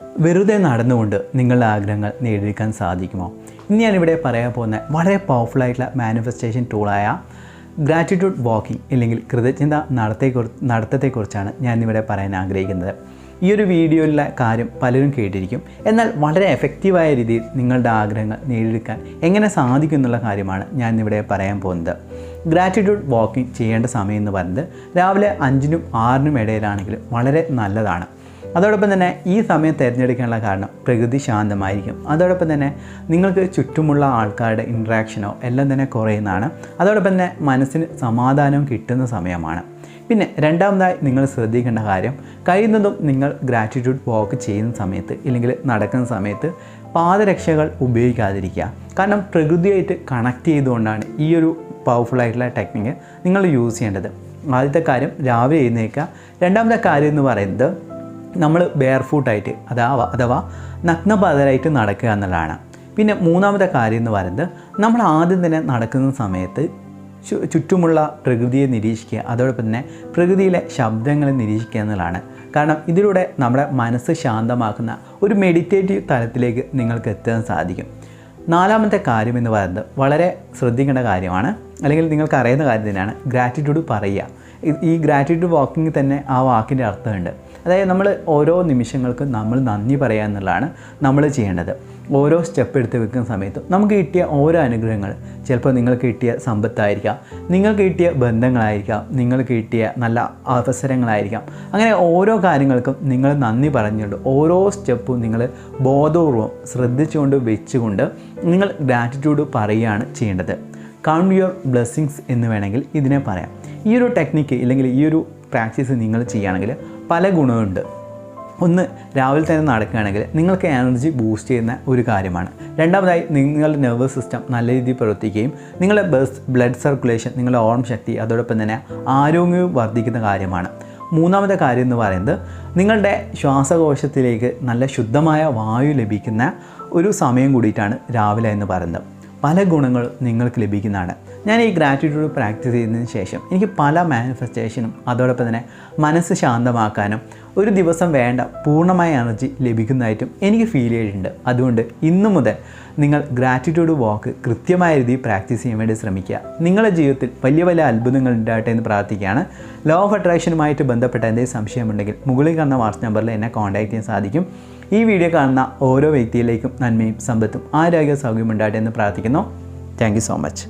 വെറുതെ നടന്നുകൊണ്ട് നിങ്ങളുടെ ആഗ്രഹങ്ങൾ നേടിയെടുക്കാൻ സാധിക്കുമോ? ഇന്ന് ഞാനിവിടെ പറയാൻ പോകുന്ന വളരെ പവർഫുൾ ആയിട്ടുള്ള മാനിഫെസ്റ്റേഷൻ ടൂളായ ഗ്രാറ്റിറ്റ്യൂഡ് വാക്കിംഗ് അല്ലെങ്കിൽ കൃതജ്ഞത നടത്തെക്കുറി നടത്തത്തെക്കുറിച്ചാണ് ഞാനിവിടെ പറയാൻ ആഗ്രഹിക്കുന്നത്. ഈ ഒരു വീഡിയോയിലെ കാര്യം പലരും കേട്ടിരിക്കും. എന്നാൽ വളരെ എഫക്റ്റീവായ രീതിയിൽ നിങ്ങളുടെ ആഗ്രഹങ്ങൾ നേടിയെടുക്കാൻ എങ്ങനെ സാധിക്കും എന്നുള്ള കാര്യമാണ് ഞാൻ ഇവിടെ പറയാൻ പോകുന്നത്. ഗ്രാറ്റിറ്റ്യൂഡ് വാക്കിംഗ് ചെയ്യേണ്ട സമയം എന്ന് പറയുന്നത് രാവിലെ അഞ്ചിനും ആറിനും ഇടയിലാണെങ്കിലും വളരെ നല്ലതാണ്. അതോടൊപ്പം തന്നെ ഈ സമയം തിരഞ്ഞെടുക്കാനുള്ള കാരണം പ്രകൃതി ശാന്തമായിരിക്കും. അതോടൊപ്പം തന്നെ നിങ്ങൾക്ക് ചുറ്റുമുള്ള ആൾക്കാരുടെ ഇൻട്രാക്ഷനോ എല്ലാം തന്നെ കുറയുന്നതാണ്. അതോടൊപ്പം തന്നെ മനസ്സിന് സമാധാനവും കിട്ടുന്ന സമയമാണ്. പിന്നെ രണ്ടാമതായി നിങ്ങൾ ശ്രദ്ധിക്കേണ്ട കാര്യം കഴിയുന്നതും നിങ്ങൾ ഗ്രാറ്റിറ്റ്യൂഡ് വാക്ക് ചെയ്യുന്ന സമയത്ത് ഇല്ലെങ്കിൽ നടക്കുന്ന സമയത്ത് പാദരക്ഷകൾ ഉപയോഗിക്കാതിരിക്കുക. കാരണം പ്രകൃതിയായിട്ട് കണക്ട് ചെയ്തുകൊണ്ടാണ് ഈ ഒരു പവർഫുൾ ആയിട്ടുള്ള ടെക്നിക്ക് നിങ്ങൾ യൂസ് ചെയ്യേണ്ടത്. ആദ്യത്തെ കാര്യം രാവിലെ എഴുന്നേൽക്കുക. രണ്ടാമത്തെ കാര്യം എന്ന് പറയുന്നത് നമ്മൾ ബെയർ ഫൂട്ടായിട്ട് അഥവാ അഥവാ നഗ്നപാതരായിട്ട് നടക്കുക എന്നുള്ളതാണ്. പിന്നെ മൂന്നാമത്തെ കാര്യം എന്ന് പറയുന്നത് നമ്മൾ ആദ്യം തന്നെ നടക്കുന്ന സമയത്ത് ചുറ്റുമുള്ള പ്രകൃതിയെ നിരീക്ഷിക്കുക അതോടൊപ്പം തന്നെ പ്രകൃതിയിലെ ശബ്ദങ്ങളെ നിരീക്ഷിക്കുക എന്നുള്ളതാണ്. കാരണം ഇതിലൂടെ നമ്മുടെ മനസ്സ് ശാന്തമാക്കുന്ന ഒരു മെഡിറ്റേറ്റീവ് തലത്തിലേക്ക് നിങ്ങൾക്ക് എത്താൻ സാധിക്കും. നാലാമത്തെ കാര്യം എന്ന് പറയുന്നത് വളരെ ശ്രദ്ധിക്കേണ്ട കാര്യമാണ്. അല്ലെങ്കിൽ നിങ്ങൾക്ക് അറിയുന്ന കാര്യം തന്നെയാണ് ഗ്രാറ്റിറ്റ്യൂഡ് പറയുക. ഈ- ഗ്രാറ്റിറ്റ്യൂഡ് വാക്കിങ്ങിൽ തന്നെ ആ വാക്കിന്റെ അർത്ഥമുണ്ട്. അതായത് നമ്മൾ ഓരോ നിമിഷങ്ങൾക്കും നമ്മൾ നന്ദി പറയുക എന്നുള്ളതാണ് നമ്മൾ ചെയ്യേണ്ടത്. ഓരോ സ്റ്റെപ്പ് എടുത്ത് വെക്കുന്ന സമയത്തും നമുക്ക് കിട്ടിയ ഓരോ അനുഗ്രഹങ്ങൾ ചിലപ്പോൾ നിങ്ങൾക്ക് കിട്ടിയ സമ്പത്തായിരിക്കാം നിങ്ങൾക്ക് കിട്ടിയ ബന്ധങ്ങളായിരിക്കാം നിങ്ങൾക്ക് കിട്ടിയ നല്ല അവസരങ്ങളായിരിക്കാം. അങ്ങനെ ഓരോ കാര്യങ്ങൾക്കും നിങ്ങൾ നന്ദി പറഞ്ഞുകൊണ്ട് ഓരോ സ്റ്റെപ്പും നിങ്ങൾ ബോധപൂർവം ശ്രദ്ധിച്ചുകൊണ്ട് വെച്ചുകൊണ്ട് നിങ്ങൾ ഗ്രാറ്റിറ്റ്യൂഡ് പറയുകയാണ് ചെയ്യേണ്ടത്. കൗണ്ട് യുവർ ബ്ലെസ്സിങ്സ് എന്ന് വേണമെങ്കിൽ ഇതിനെ പറയാം. ഈ ഒരു ടെക്നിക്ക് ഇല്ലെങ്കിൽ ഈ ഒരു പ്രാക്ടീസ് നിങ്ങൾ ചെയ്യുകയാണെങ്കിൽ പല ഗുണമുണ്ട്. ഒന്ന് രാവിലെ തന്നെ നടക്കുകയാണെങ്കിൽ നിങ്ങൾക്ക് എനർജി ബൂസ്റ്റ് ചെയ്യുന്ന ഒരു കാര്യമാണ്. രണ്ടാമതായി നിങ്ങളുടെ നെർവസ് സിസ്റ്റം നല്ല രീതിയിൽ പ്രവർത്തിക്കുകയും നിങ്ങളുടെ ബസ് ബ്ലഡ് സർക്കുലേഷൻ നിങ്ങളുടെ ഓർമ്മ ശക്തി അതോടൊപ്പം തന്നെ ആരോഗ്യവും വർദ്ധിക്കുന്ന കാര്യമാണ്. മൂന്നാമത്തെ കാര്യം എന്ന് പറയുന്നത് നിങ്ങളുടെ ശ്വാസകോശത്തിലേക്ക് നല്ല ശുദ്ധമായ വായു ലഭിക്കുന്ന ഒരു സമയം കൂടിയിട്ടാണ് രാവിലെ എന്ന് പറയുന്നത്. പല ഗുണങ്ങൾ നിങ്ങൾക്ക് ലഭിക്കുന്നതാണ്. ഞാൻ ഈ ഗ്രാറ്റിറ്റ്യൂഡ് പ്രാക്ടീസ് ചെയ്തതിന് ശേഷം എനിക്ക് പല മാനിഫെസ്റ്റേഷനും അതോടൊപ്പം തന്നെ മനസ്സ് ശാന്തമാക്കാനും ഒരു ദിവസം വേണ്ട പൂർണമായ എനർജി ലഭിക്കുന്നതായിട്ടും എനിക്ക് ഫീൽ ചെയ്തിട്ടുണ്ട്. അതുകൊണ്ട് ഇന്നു മുതൽ നിങ്ങൾ ഗ്രാറ്റിറ്റ്യൂഡ് വാക്ക് കൃത്യമായ രീതിയിൽ പ്രാക്ടീസ് ചെയ്യാൻ വേണ്ടി ശ്രമിക്കുക. നിങ്ങളുടെ ജീവിതത്തിൽ വലിയ വലിയ അത്ഭുതങ്ങൾ ഉണ്ടാകട്ടെ എന്ന് പ്രാർത്ഥിക്കുകയാണ്. ലോ ഓഫ് അട്രാക്ഷനുമായിട്ട് ബന്ധപ്പെട്ട എന്തെങ്കിലും സംശയമുണ്ടെങ്കിൽ മുകളിൽ കാണുന്ന വാട്സ് നമ്പറിൽ എന്നെ കോൺടാക്ട് ചെയ്യാൻ സാധിക്കും. ഈ വീഡിയോ കാണുന്ന ഓരോ വ്യക്തിയിലേക്കും നന്മയും സമ്പത്തും ആരോഗ്യ സൗകര്യം ഉണ്ടാകട്ടെ എന്ന് പ്രാർത്ഥിക്കുന്നു. Thank so much